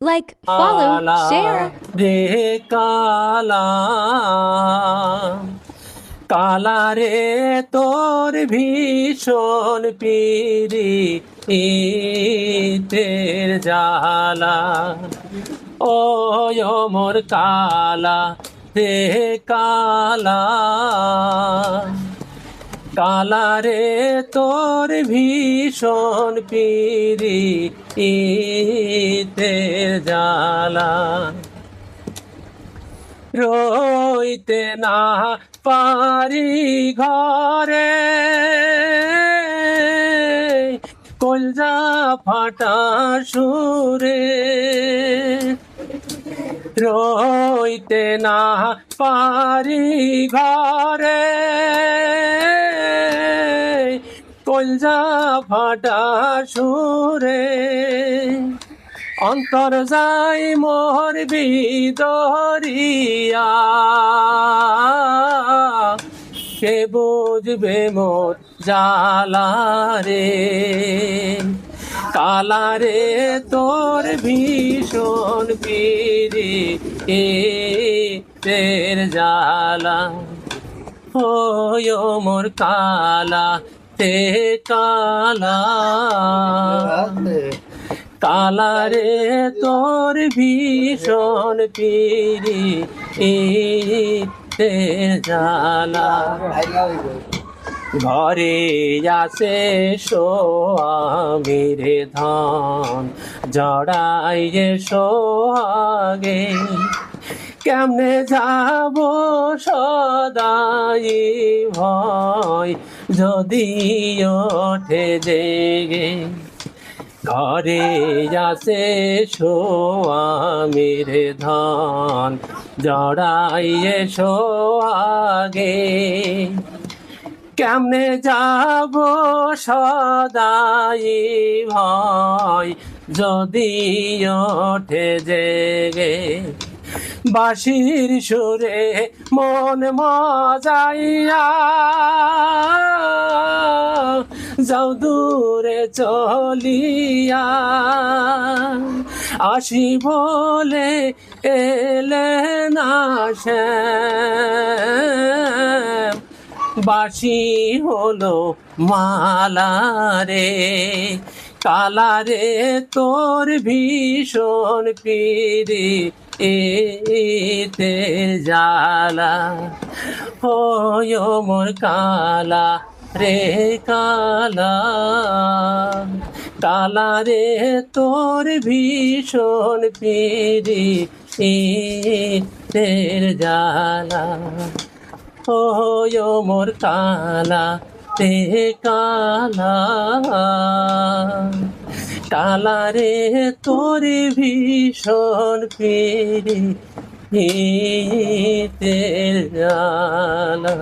Like, follow, share. রে কালা কালা রে তোর ভীষণ পিরি ইতের জালা ও মোর কালা রে কালা কালা রে তোর ভীষণ পিরি ইতের জালা রইতে না পারি ঘরে, কলজা ফাটা সুরে। রইতে না পারি ঘরে কলজা ফাটা সুরে। অন্তর যাই মোর বিদরিয়া। কে বুঝবে মোর জালা রে কালা রে তোর ভীষণ পিরি, এ তের জালা হয় মোর কালা তে কালা। কালা রে তোর ভীষণ পিরি ইতে জালা ঘরে আসে সোয়ামী রে ধন জড়াই যে সোহাগে কেমনে যাব সদাই ভয়? যদি ওঠে জেগে, ঘরে আসে সোয়ামীর ধন। জড়াইয়ে সোয়াগে কেমনে যাব সদাই ভয়? যদি ওঠে জেগে বাঁশির সুরে মন মজাইয়া। যাও দূরে চলিয়া। আসি বলে এলে না বাসি হলো মালারে কালারে তোর ভীষণ পিরি। এতে জালা হয় মোর কালা রে কালা। কালা রে তোর ভীষণ পিরি তের জালা হয় মোর কালা তে কালা। কালা রে তোর ভীষণ পেরে জালা